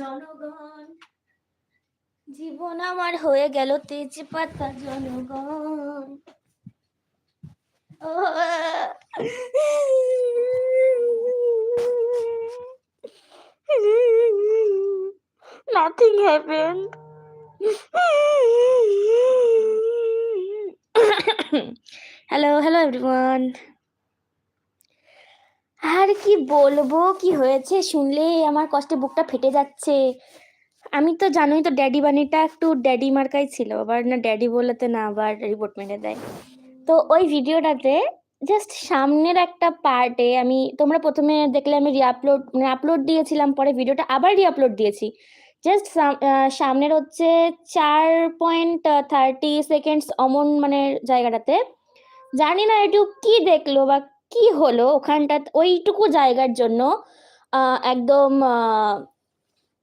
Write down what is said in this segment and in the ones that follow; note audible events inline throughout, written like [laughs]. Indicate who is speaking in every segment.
Speaker 1: জনগণ জীবন আমার হয়ে গেল তেজ পাতা জনগণ। ও [laughs] Nothing happened. Hello hello everyone আর কি বলব, কি হয়েছে শুনলে? আমার কষ্টে বুকটা ফেটে যাচ্ছে। আমি তো জানোই তো ড্যাডি বানিটা একটু ড্যাডি মার্কাই ছিল। আবার না ড্যাডি বলেতে না, আবার রিপোর্ট মেরে দেয়। তো ওই ভিডিওটাতে জাস্ট সামনের একটা পার্টে আমি, তোমরা প্রথমে দেখলে আমি রিআপলোড মানে আপলোড দিয়েছিলাম, পরে ভিডিওটা আবার রিআপলোড দিয়েছি। জাস্ট সামনের হচ্ছে চার পয়েন্ট থার্টি সেকেন্ডস অমন মানে জায়গাটাতে। জানি না একটু কি দেখল বা কি হলো ওখানটা, ওইটুকু জায়গার জন্য একদম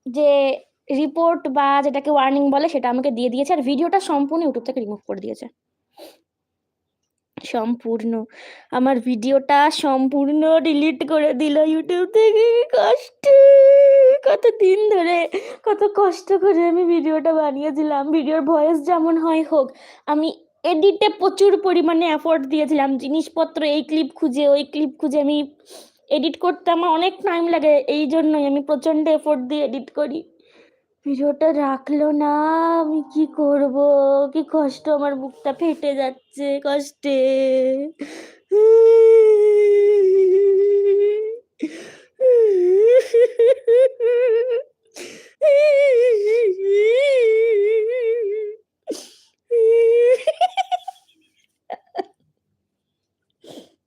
Speaker 1: যে রিপোর্ট বা যেটাকে ওয়ার্নিং বলে সেটা আমাকে দিয়ে দিয়েছে, আর ভিডিওটা সম্পূর্ণ ইউটিউব থেকে রিমুভ করে দিয়েছে। সম্পূর্ণ। আমার ভিডিওটা সম্পূর্ণ ডিলিট করে দিল ইউটিউব থেকে। কষ্ট! কত দিন ধরে, কত কষ্ট করে আমি ভিডিওটা বানিয়েছিলাম। ভিডিওর ভয়েস যেমন হয় হোক, আমি এডিটে প্রচুর পরিমাণে এফোর্ট দিয়েছিলাম। জিনিসপত্র এই ক্লিপ খুঁজে, ওই ক্লিপ খুঁজে আমি এডিট করতে আমার অনেক টাইম লাগে। এই জন্যই আমি প্রচণ্ড এফোর্ট দিয়ে এডিট করি। ভিডিওটা রাখল না, আমি কি করব? কি কষ্ট, আমার বুকটা ফেটে যাচ্ছে কষ্টে।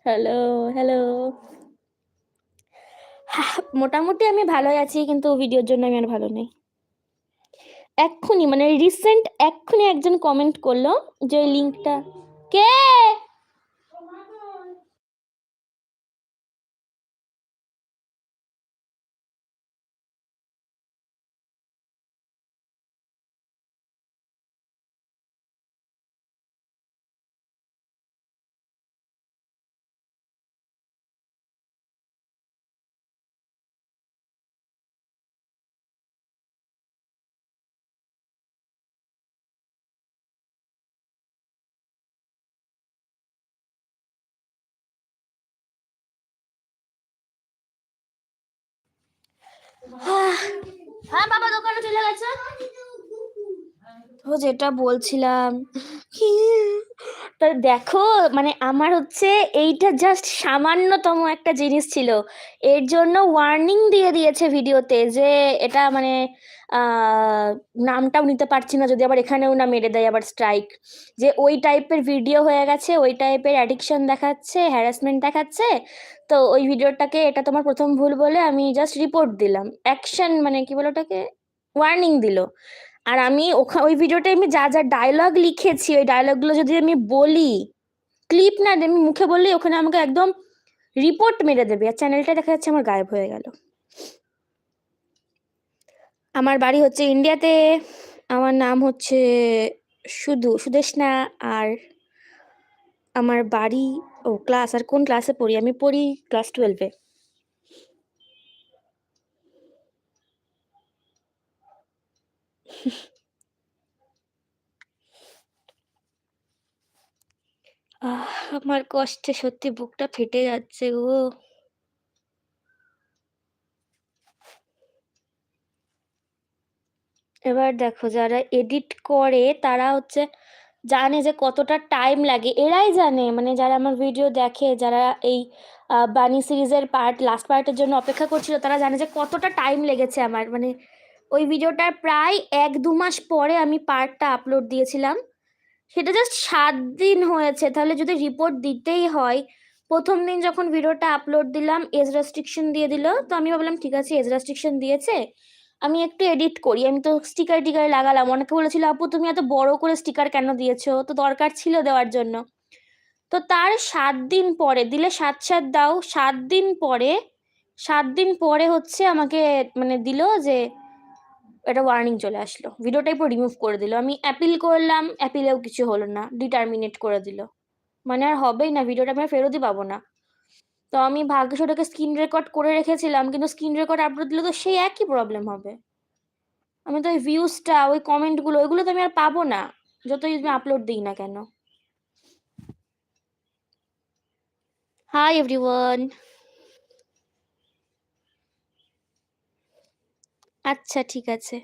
Speaker 1: Hello hello. মোটামুটি আমি ভালোই আছি, কিন্তু ভিডিওর জন্য আমি আর ভালো নেই। এক্ষুনি মানে রিসেন্ট এক্ষুনি একজন কমেন্ট করল যে ওই লিঙ্কটা কে? হ্যাঁ বাবা দোকানে চলে গেছে। তো যেটা বলছিলাম তা দেখো মানে আমার হচ্ছে এইটা জাস্ট সামান্যতম একটা জিনিস ছিল। এর জন্য ওয়ার্নিং দিয়ে দিয়েছে ভিডিওতে যে এটা মানে নামটাও নিতে পারছি না, যদি আবার এখানেও না মেরে দেয় আবার স্ট্রাইক যে ওই টাইপের ভিডিও হয়ে গেছে, ওই টাইপের অ্যাডিকশন দেখাচ্ছে হ্যারাসমেন্ট দেখাচ্ছে, তো ওই ভিডিওটাকে এটা তোমার প্রথম ভুল বলে আমি জাস্ট রিপোর্ট দিলাম। অ্যাকশন মানে কি বলে ওটাকে? ওয়ার্নিং দিল। আর আমি ওখা, ওই ভিডিওটায় আমি যা যা ডায়লগ লিখেছি, ওই ডায়লগগুলো যদি আমি বলি ক্লিপ না আমি মুখে বললেই ওখানে আমাকে একদম রিপোর্ট মেরে দেবে। আর চ্যানেলটা দেখা যাচ্ছে আমার গায়েব হয়ে গেল। আমার বাড়ি হচ্ছে ইন্ডিয়াতে আমার নাম হচ্ছে শুধু সুদেশনা আর আমার বাড়ি, ও ক্লাস আর কোন ক্লাসে পড়ি? আমি পড়ি ক্লাস টুয়েলভে আমার কষ্টে সত্যি বুকটা ফেটে যাচ্ছে গো। এবার দেখো, যারা এডিট করে, তারা হচ্ছে জানে যে কতটা টাইম লাগে। এরাই জানে মানে যারা আমার ভিডিও দেখে, যারা এই বানি সিরিজের পার্ট লাস্ট পার্টের জন্য অপেক্ষা করছিল, তারা জানে যে কতটা টাইম লেগেছে আমার। মানে ওই ভিডিওটার প্রায় এক দু মাস পরে আমি পার্টটা আপলোড দিয়েছিলাম। সেটা জাস্ট সাত দিন হয়েছে। তাহলে যদি রিপোর্ট দিতেই হয়, প্রথম দিন যখন ভিডিওটা আপলোড দিলাম এজ রেস্ট্রিকশন দিয়ে দিল। তো আমি ভাবলাম, ঠিক আছে এজ রেস্ট্রিকশন দিয়েছে। আমি একটু এডিট করি। আমি তো স্টিকার টিকার লাগালাম। অনেকে বলেছিল, আপু, তুমি এত বড় করে স্টিকার কেন দিয়েছ? তো দরকার ছিল দেওয়ার জন্য। তো তার সাত দিন পরে, দিলে সাত সাত দাও, সাত দিন পরে, সাত দিন পরে হচ্ছে আমাকে মানে দিল যে একটা ওয়ার্নিং চলে আসলো। ভিডিওটাই পুরো রিমুভ করে দিল। আমি অ্যাপিল করলাম অ্যাপিলেও কিছু হলো না। ডিটারমিনেট করে দিল। মানে আর হবেই না ভিডিওটা আমি ফেরতই পাবো না। তো আমি ভাগ্যিস ওটাকে স্ক্রিন রেকর্ড করে রেখেছিলাম, কিন্তু স্ক্রিন রেকর্ড আপলোড দিলে তো সেই একই প্রবলেম হবে। আমি তো ওই ভিউজটা ওই কমেন্টগুলো ওইগুলো তো আমি আর পাবো না। যতই আমি আপলোড দিই না কেন। হাই এভরিওয়ান আচ্ছা ঠিক আছে।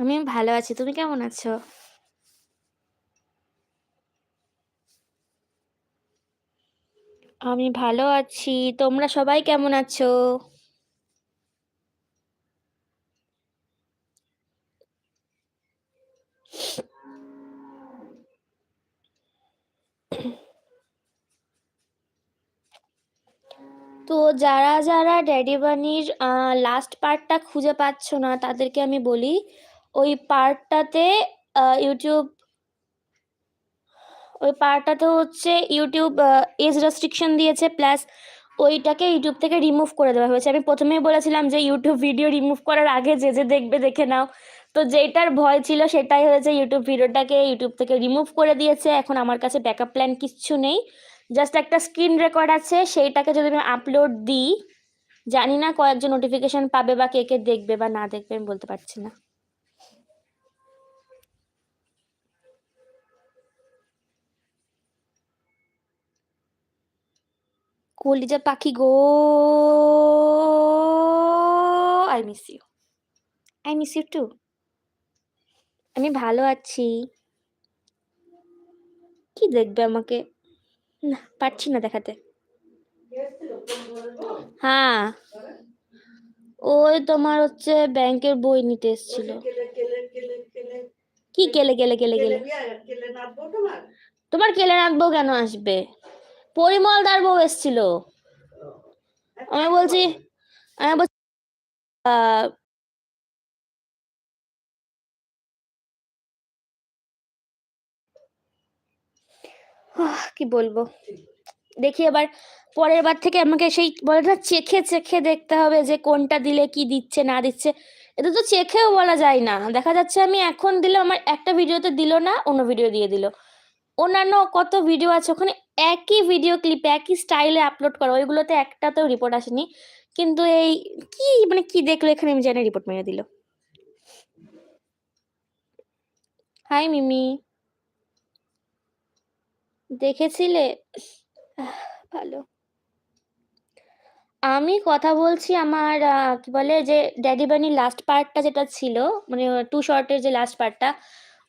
Speaker 1: আমি ভালো আছি, তুমি কেমন আছো? আমি ভালো আছি, তোমরা সবাই কেমন আছো তো যারা যারা ড্যাডি বানির লাস্ট পার্টটা খুঁজে পাচ্ছ না, তাদেরকে আমি বলি, ওই পার্টটাতে ইউটিউব ওই পার্টটাতে হচ্ছে ইউটিউব এজ রেস্ট্রিকশন দিয়েছে প্লাস ওইটাকে ইউটিউব থেকে রিমুভ করে দেওয়া হয়েছে। আমি প্রথমেই বলেছিলাম যে ইউটিউব ভিডিও রিমুভ করার আগে যে যে দেখবে, দেখে নাও। তো যেটার ভয় ছিল সেটাই হয়েছে ইউটিউব ভিডিওটাকে ইউটিউব থেকে রিমুভ করে দিয়েছে। এখন আমার কাছে ব্যাকআপ প্ল্যান কিচ্ছু নেই। জাস্ট একটা স্ক্রিন রেকর্ড আছে সেইটাকে যদি আমি আপলোড দিই জানি না কয়েকজন নোটিফিকেশন পাবে বা কে কে দেখবে বা না দেখবে আমি বলতে পারছি না। কলিজা পাখি গো I miss you I miss you too আমি ভালো আছি। কি দেখবে আমাকে? না, পারছি না দেখাতে। হ্যাঁ। ওই তোমার হচ্ছে ব্যাংকের বই নিতে এসেছিল। কি কেলে কেলে কেলে কেলে? তোমার কেলে রাখব কেন আসবে? পরিমলদার বউ এসেছিল। আমি বলছি আমি বলছি কি বলব? দেখি এবার পরের বার থেকে আমাকে সেই বলে না, চেখে চেখে দেখতে হবে যে কোনটা দিলে কি দিচ্ছে, না দিচ্ছে। এটা তো চেখেও বলা যায় না। দেখা যাচ্ছে আমি এখন দিলে, আমার একটা ভিডিওতে দিল না, অন্য ভিডিও দিয়ে দিল। অন্যান্য কত ভিডিও আছে, ওখানে একই ভিডিও ক্লিপ একই স্টাইলে আপলোড করা, ওইগুলোতে একটাতেও রিপোর্ট আসেনি। কিন্তু এই কি মানে কি দেখল, এখানে আমি জানি রিপোর্ট মেরে দিল। হাই মিমি দেখেছিলে? ভালো। আমি কথা বলছি আমার কি বলে যে ড্যাডি বানির লাস্ট পার্টটা যেটা ছিল মানে টু শর্টের যে লাস্ট পার্টটা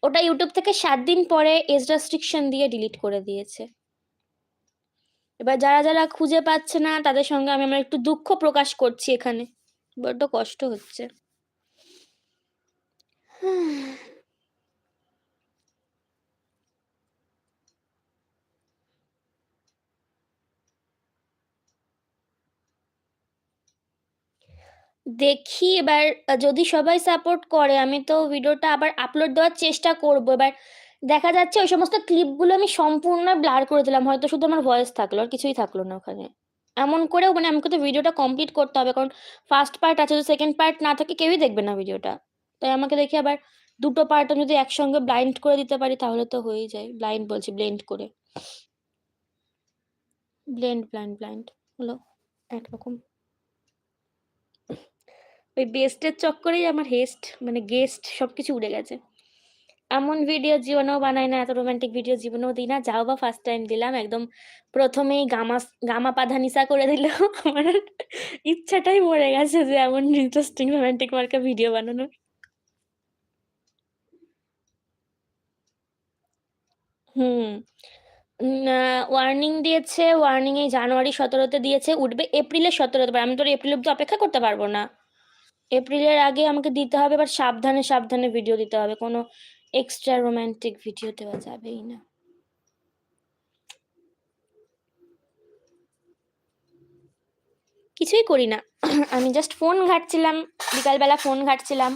Speaker 1: ওটা ইউটিউব থেকে সাত দিন পরে এজ রেস্ট্রিকশন দিয়ে ডিলিট করে দিয়েছে। এবার যারা যারা খুঁজে পাচ্ছে না, তাদের সঙ্গে আমি আমার একটু দুঃখ প্রকাশ করছি এখানে। বড্ড কষ্ট হচ্ছে। দেখি এবার যদি সবাই সাপোর্ট করে, আমি তো ভিডিওটা আবার আপলোড দেওয়ার চেষ্টা করব। এবার দেখা যাচ্ছে ওই সমস্ত ক্লিপগুলো আমি সম্পূর্ণ ব্লার করে দিলাম। হয়তো শুধু আমার ভয়েস থাকল, আর কিছুই থাকল না ওখানে। এমন করেও মানে আমাকে তো ভিডিওটা কমপ্লিট করতে হবে, কারণ ফার্স্ট পার্ট আছে, যদি সেকেন্ড পার্ট না থাকে কেউই দেখবে না ভিডিওটা। তাই আমাকে দেখি আবার দুটো পার্টও যদি একসঙ্গে ব্লাইন্ড করে দিতে পারি, তাহলে তো হয়েই যায়। ব্লাইন্ড বলছি ব্লেন্ড করে। ব্লেন্ড ব্লাইন্ড ব্লাইন্ড হলো একরকম। বেস্টের চক্করেই আমার হেস্ট মানে গেস্ট সব কিছু উড়ে গেছে। এমন ভিডিও জীবনেও বানাই না, এত রোমান্টিক ভিডিও জীবনেও দিই না, যাও বা ফার্স্ট টাইম দিলাম, একদম প্রথমেই গামা গামা পাধানিসা করে দিল। [laughs] আমার ইচ্ছাটাই মরে গেছে যে এমন ইন্টারেস্টিং রোমান্টিক মার্কা ভিডিও বানানোর। হুম ওয়ার্নিং দিয়েছে ওয়ার্নিং এই জানুয়ারি সতেরোতে দিয়েছে, উঠবে এপ্রিলের সতেরোতে আমি তো এপ্রিল অব্দি অপেক্ষা করতে পারব না। এপ্রিলের আগে আমাকে দিতে হবে এবার সাবধানে সাবধানে ভিডিও দিতে হবে। কোনো এক্সট্রা রোমান্টিক ভিডিও দেওয়া যাবেই না। কিছুই করি না। আমি জাস্ট ফোন ঘাঁটছিলাম, বিকালবেলা ফোন ঘাঁটছিলাম।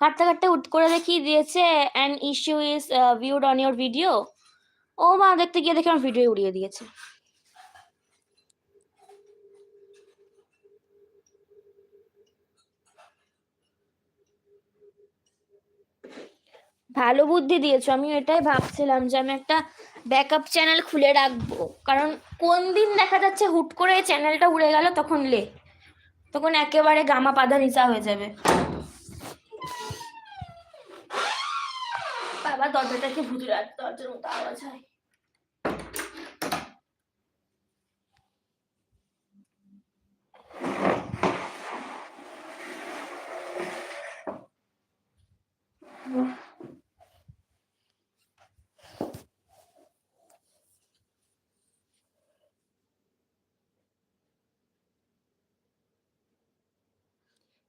Speaker 1: ঘাটতে ঘাটতে উঠ করে দেখি দিয়েছে an issue is viewed on your video ও মা, দেখতে গিয়ে দেখে আমার ভিডিও উড়িয়ে দিয়েছে। ভালো বুদ্ধি দিয়েছ। আমি এটাই ভাবছিলাম যে আমি একটা ব্যাকআপ চ্যানেল খুলে রাখব। কারণ কোন দিন দেখা যাচ্ছে হুট করে চ্যানেলটা উড়ে গেল, তখন লে। তখন একেবারে গামা পাধা নিচা হয়ে যাবে। বাবা, দরজাটাকে ভুজে রাখ দরজার মতো আওয়াজ হয়।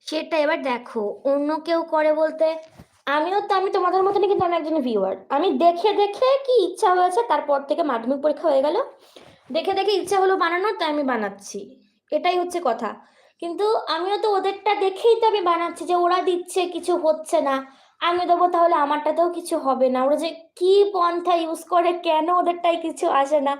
Speaker 1: সেটা এবার দেখো, অন্য কেউ করে বলতে? আমিও তো, আমি তোমাদের মতনই কিন্তু আমি একজন ভিউয়ার আমি দেখে দেখে কি ইচ্ছা হয়েছে, তারপর থেকে মাধ্যমিক পরীক্ষা হয়ে গেল। দেখে দেখে ইচ্ছা হলো বানানোর তাই আমি বানাচ্ছি। এটাই হচ্ছে কথা। কিন্তু আমিও তো ওদেরটা দেখেই তো আমি বানাচ্ছি যে ওরা দিচ্ছে, কিছু হচ্ছে না। আমি দেবো তাহলে আমারটাতেও কিছু হবে না। ওরা যে কি পন্থা ইউজ করে, কেন ওদেরটাই কিছু আসে না?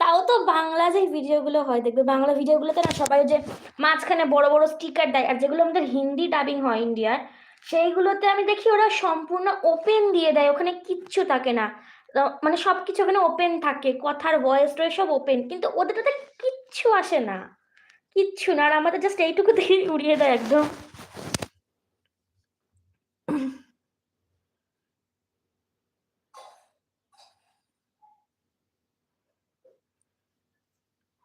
Speaker 1: তাও তো বাংলা যে ভিডিওগুলো হয়, দেখবে বাংলা ভিডিওগুলোতে না সবাই যে মাঝখানে বড় বড় স্টিকার দেয়, আর যেগুলো আমাদের হিন্দি ডাবিং হয় ইন্ডিয়ার, সেইগুলোতে আমি দেখি ওরা সম্পূর্ণ ওপেন দিয়ে দেয়, ওখানে কিচ্ছু থাকে না। মানে সব কিছু ওখানে ওপেন থাকে, কথার ভয়েস টয়েস সব ওপেন কিন্তু ওদেরটাতে কিচ্ছু আসে না। কিচ্ছু না, আর আমাদের জাস্ট এইটুকু দিয়ে উড়িয়ে দেয় একদম।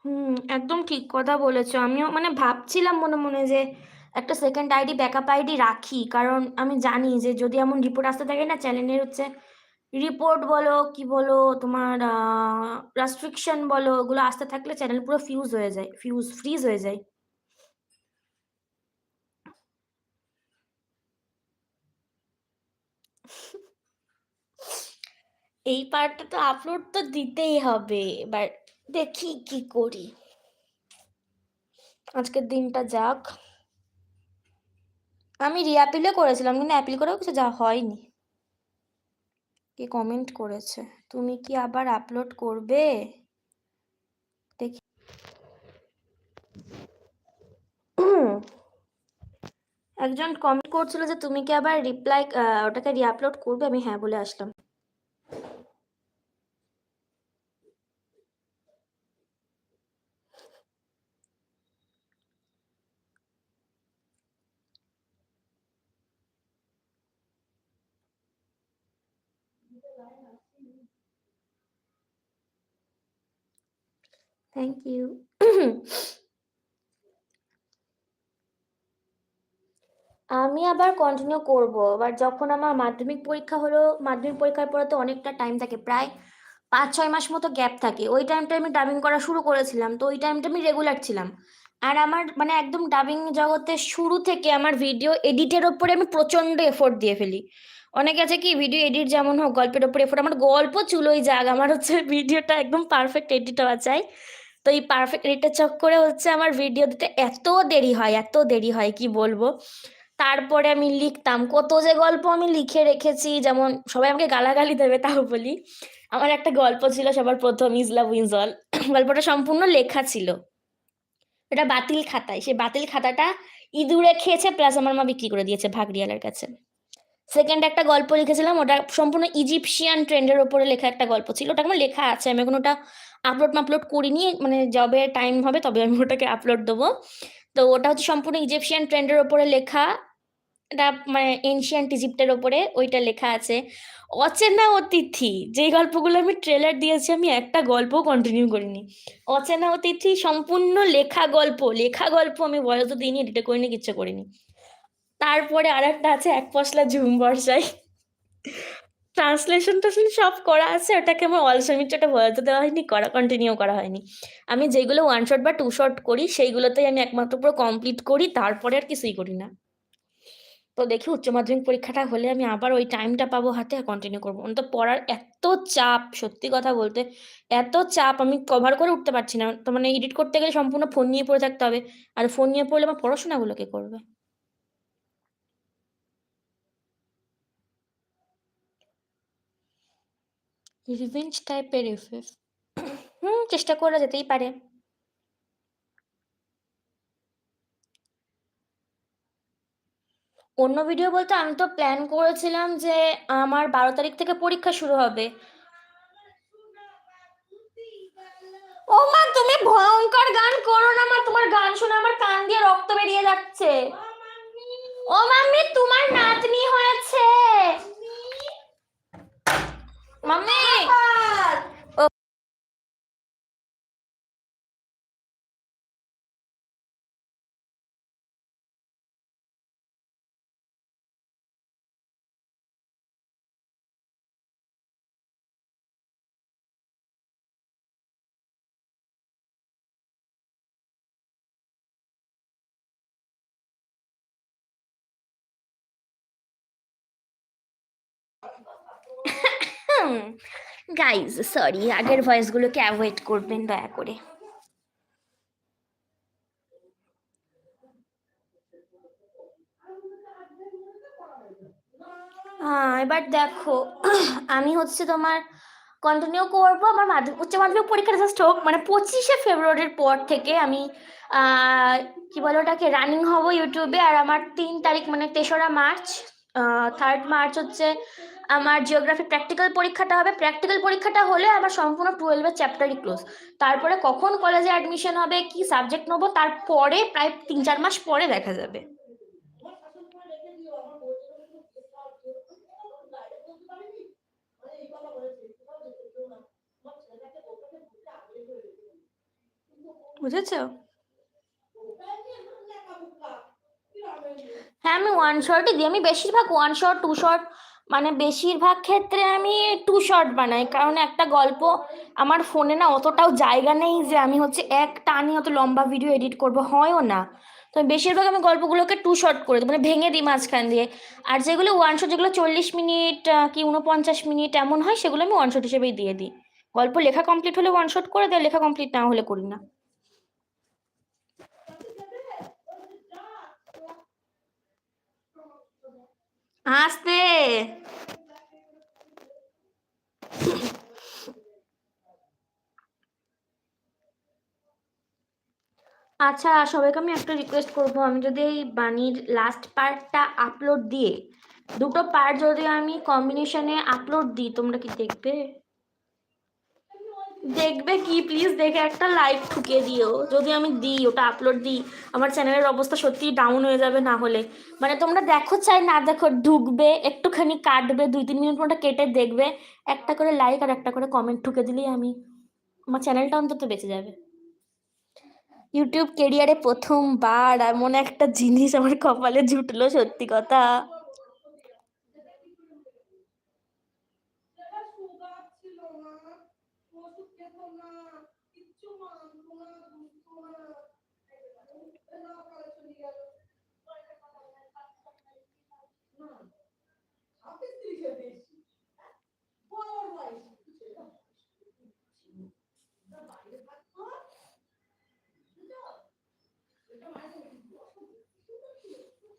Speaker 1: হুম, একদম ঠিক কথা বলেছ। আমিও মানে ভাবছিলাম মনে মনে যে একটা সেকেন্ড আইডি ব্যাকআপ আইডি রাখি। কারণ আমি জানি যে যদি এমন রিপোর্ট আসতে থাকে না চ্যানেলের হচ্ছে রিপোর্ট বলো, কি বলো, তোমার রেস্ট্রিকশন বলো, ওগুলো আসতে থাকলে চ্যানেল পুরো ফিউজ হয়ে যায় ফিউজ ফ্রিজ হয়ে যায়। এই পার্টটা তো আপলোড তো দিতেই হবে এবার দেখি কি করি। আজকের দিনটা যাক। আমি রিঅ্যাপিলে করেছিলাম, কিন্তু অ্যাপিল করেও কিছু যা হয়নি। কে কমেন্ট করেছে? তুমি কি আবার আপলোড করবে? দেখি একজন কমেন্ট করছিল যে তুমি কি আবার রিপ্লাই ওটাকে রিআপলোড করবে? আমি হ্যাঁ বলে আসলাম। থ্যাংক ইউ আমি আবার কন্টিনিউ করব এবার যখন আমার মাধ্যমিক পরীক্ষা হলো, মাধ্যমিক পরীক্ষার পরে তো অনেকটা টাইম থাকে, প্রায় পাঁচ, ছয় মাস মতো গ্যাপ থাকে। ওই টাইমটা আমি ডাবিং করা শুরু করেছিলাম, তো ওই টাইমটা আমি রেগুলার ছিলাম। আর আমার মানে একদম ডাবিং জগতের শুরু থেকে আমার ভিডিও এডিটের ওপরে আমি প্রচণ্ড এফোর্ট দিয়ে ফেলি। অনেকে আছে কি ভিডিও এডিট যেমন হোক, গল্পের ওপরে এফোর্ট আমার গল্প চুলোই যাক, আমার হচ্ছে ভিডিওটা একদম পারফেক্ট এডিট হওয়া চাই। তো এই পারফেক্ট এডিটের চক্করে হচ্ছে আমার ভিডিও দিতে এত দেরি হয়, এত দেরি হয়, কি বলব? তারপরে আমি লিখতাম, কত যে গল্প আমি লিখে রেখেছি, যেমন সবাই আমাকে গালাগালি দেবে তাও বলি। আমার একটা গল্প ছিল সবার প্রথম ইজলা উইজল গল্পটা সম্পূর্ণ লেখা ছিল। এটা বাতিল খাতায় সে বাতিল খাতাটা ইঁদুরে খেয়েছে প্লাস আমার মা বিক্রি করে দিয়েছে ভাগরিয়ালের কাছে। সেকেন্ড একটা গল্প লিখেছিলাম, ওটা সম্পূর্ণ ইজিপশিয়ান ট্রেন্ডের ওপরে লেখা একটা গল্প ছিল ওটা আমার লেখা আছে, আমি এখন ওটা আপলোড আপলোড করিনি মানে যবে টাইম হবে তবে আমি ওটাকে আপলোড দেবো। তো ওটা হচ্ছে সম্পূর্ণ ইজিপশিয়ান ট্রেন্ডের ওপরে লেখা, এটা মানে এনশিয়ান্ট ইজিপ্টের ওপরে ওইটা লেখা আছে। অচেনা অতিথি, যেই গল্পগুলো আমি ট্রেলার দিয়েছি, আমি একটা গল্পও কন্টিনিউ করিনি। অচেনা অতিথি, সম্পূর্ণ লেখা গল্প লেখা গল্প আমি বয়স তো দিইনি এডিটে করিনি, কিচ্ছু করিনি। তারপরে আর একটা আছে, এক পশলা ঝুম বর্ষায়। ট্রান্সলেশন টাসলেশন সব করা আছে, ওটাকে আমার অল সেমিস্টারটা বলতে দেওয়া হয়নি, করা কন্টিনিউ করা হয়নি। আমি যেগুলো ওয়ান শট বা টু শট করি, সেইগুলোতেই আমি একমাত্র পুরো কমপ্লিট করি, তারপরে আর কিছুই করি না। তো দেখি উচ্চ মাধ্যমিক পরীক্ষাটা হলে আমি আবার ওই টাইমটা পাবো হাতে কন্টিনিউ করব। তো পড়ার এত চাপ, সত্যি কথা বলতে, এত চাপ আমি কভার করে উঠতে পারছি না। তো মানে এডিট করতে গেলে সম্পূর্ণ ফোন নিয়ে পড়ে থাকতে হবে। আর ফোন নিয়ে পড়লে আমার পড়াশোনাগুলো কে করবে? রিভেঞ্জ টাইপের এফএফ হুম চেষ্টা করা যেতেই পারে অন্য ভিডিও বলতে আমি তো প্ল্যান করেছিলাম যে আমার বারো তারিখ থেকে পরীক্ষা শুরু হবে। ও মা, তুমি ভয়ঙ্কর গান করো না মা, তোমার গান শুনে আমার কান দিয়ে রক্ত বেরিয়ে যাচ্ছে। ও মাম্মি, তোমার নাতনি হয়েছে। 맘미! গাইজ সরি আগের ভয়েসগুলোকে অ্যাভয়েড করবেন, দয়া করে। এবার দেখো, আমি হচ্ছে তোমার কন্টিনিউ করব আমার মাধ্যমিক উচ্চ মাধ্যমিক পরীক্ষাটা জাস্ট হোক মানে পঁচিশে ফেব্রুয়ারির পর থেকে আমি কি বলে ওটাকে রানিং হব ইউটিউবে আর আমার তিন তারিখ মানে তেসরা মার্চ থার্ড মার্চ হচ্ছে আমার জিওগ্রাফি প্র্যাকটিক্যাল পরীক্ষাটা হবে। প্র্যাকটিক্যাল পরীক্ষাটা হলে আমার সম্পূর্ণ টুয়েলভের চ্যাপ্টারই ক্লোজ তারপরে কখন কলেজে অ্যাডমিশন হবে, কি সাবজেক্ট নেব, তারপরে প্রায় তিন চার মাস পরে দেখা যাবে। বুঝেছ? হ্যাঁ আমি ওয়ান শর্টই দিই। আমি বেশিরভাগ ওয়ান শর্ট টু শর্ট মানে বেশিরভাগ ক্ষেত্রে আমি টু শর্ট বানাই। কারণ একটা গল্প আমার ফোনে না অতটাও জায়গা নেই যে আমি হচ্ছে এক টানে অত লম্বা ভিডিও এডিট করব, হয়ও না। তো বেশিরভাগ আমি গল্পগুলোকে টু শর্ট করে দিই মানে ভেঙে দিই মাঝখান দিয়ে। আর যেগুলো ওয়ান শট যেগুলো চল্লিশ মিনিট কি উনপঞ্চাশ মিনিট এমন হয়, সেগুলো আমি ওয়ান শট হিসেবেই দিয়ে দিই। গল্প লেখা কমপ্লিট হলে ওয়ান শট করে দেয়, লেখা কমপ্লিট না হলে করি না। আস্তে। আচ্ছা সবাইকে আমি একটা রিকোয়েস্ট করব। আমি যদি এই বাণীর লাস্ট পার্টটা আপলোড দিয়ে, দুটো পার্ট যদি আমি কম্বিনেশনে আপলোড দিই, তোমরা কি দেখবে? দেখবে কি? প্লিজ দেখে একটা লাইক ঠুকে দিও। যদি আমি দিই, ওটা আপলোড দিই, আমার চ্যানেলের অবস্থা সত্যি ডাউন হয়ে যাবে না হলে। মানে তোমরা দেখো চাই, না দেখো, ঢুকবে, একটুখানি কাটবে, দুই তিন মিনিট মতো কেটে দেখবে, একটা করে লাইক আর একটা করে কমেন্ট ঠুকে দিলেই আমি, আমার চ্যানেলটা অন্তত বেঁচে যাবে। ইউটিউব কেরিয়ারে প্রথমবার, এমন একটা জিনিস আমার কপালে জুটলো, সত্যি কথা।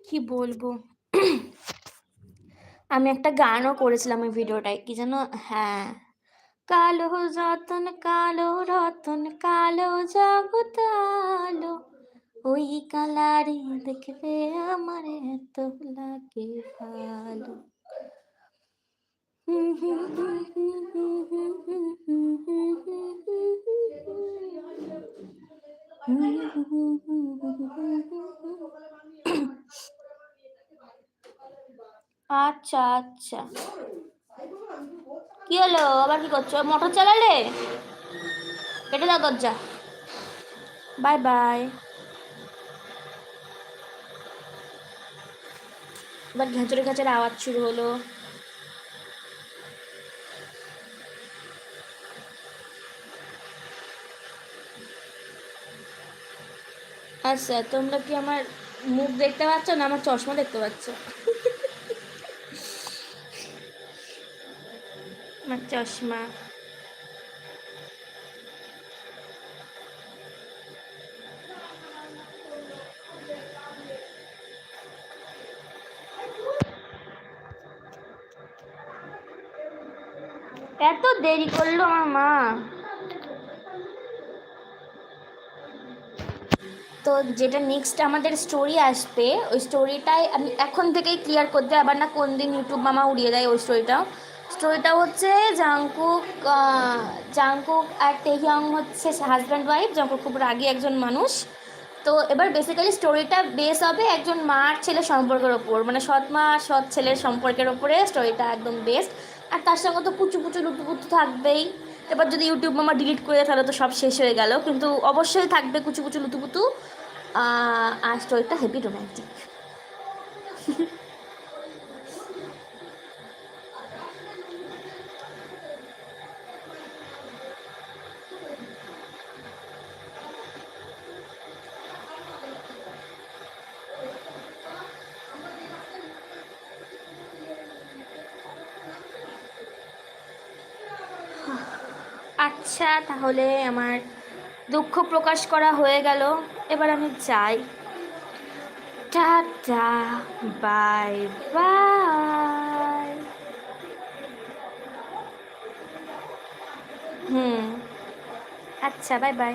Speaker 1: কি বলব? আমি একটা গানও করেছিলাম ওই ভিডিওটায়, কি যেন? হ্যাঁ। কালো যতন, কালো রতন, কালো জগত আলো ওই কালারে দেখবে আমার এত লাগে ভালো। হুম আচ্ছা আচ্ছা। কি হলো? আবার কি করছ? মোটর চালালে? কেটে দাও দরজা। Bye bye. এবার ঘেঁচড়ে ঘেঁচড়ে আওয়াজ শুরু হলো। আচ্ছা তোমরা কি আমার মুখ দেখতে পাচ্ছ না আমার চশমা দেখতে পাচ্ছ? আমার চশমা। এত দেরি করল আমার মা। তো যেটা নেক্সট আমাদের স্টোরি আসবে, ওই স্টোরিটাই আমি এখন থেকেই ক্লিয়ার করতে আবার না কোন দিন ইউটিউব মামা উড়িয়ে দেয় ওই স্টোরিটাও স্টোরিটা হচ্ছে জাংকুক জাংকুক আর টেহিয়ং হচ্ছে হাজব্যান্ড ওয়াইফ জাংকুক খুব রাগী একজন মানুষ। তো এবার বেসিক্যালি স্টোরিটা বেস হবে একজন মার ছেলের সম্পর্কের ওপর। মানে সৎ মা, সৎ ছেলের সম্পর্কের ওপরে স্টোরিটা একদম বেস্ট আর তার সঙ্গে তো কুচু কুচু লুটুপুটু থাকবেই। এবার যদি ইউটিউব মামা ডিলিট করে তাহলে তো সব শেষ হয়ে গেল। কিন্তু অবশ্যই থাকবে কুচু কুচু লুতুপুতু আর স্টোরিটা হেভি রোম্যান্টিক আচ্ছা তাহলে আমার দুঃখ প্রকাশ করা হয়ে গেল। এবার আমি যাই। Tata, bye bye. হুম আচ্ছা বাই বাই।